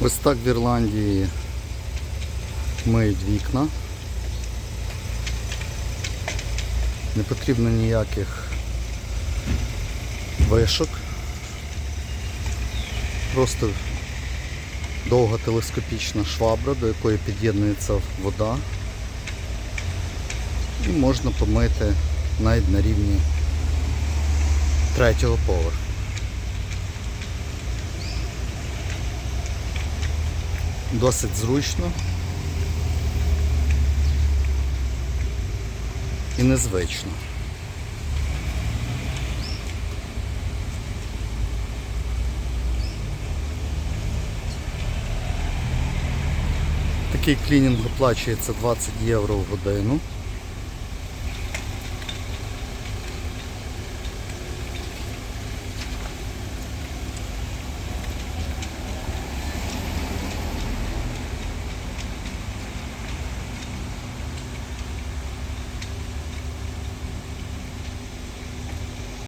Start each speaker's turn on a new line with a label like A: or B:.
A: Ось так в Ірландії миють вікна. Не потрібно ніяких вишок. Просто довга телескопічна швабра, до якої під'єднується вода. І можна помити навіть на рівні третього поверху. Досить зручно і незвично. Такий клінінг оплачується 20 євро в годину.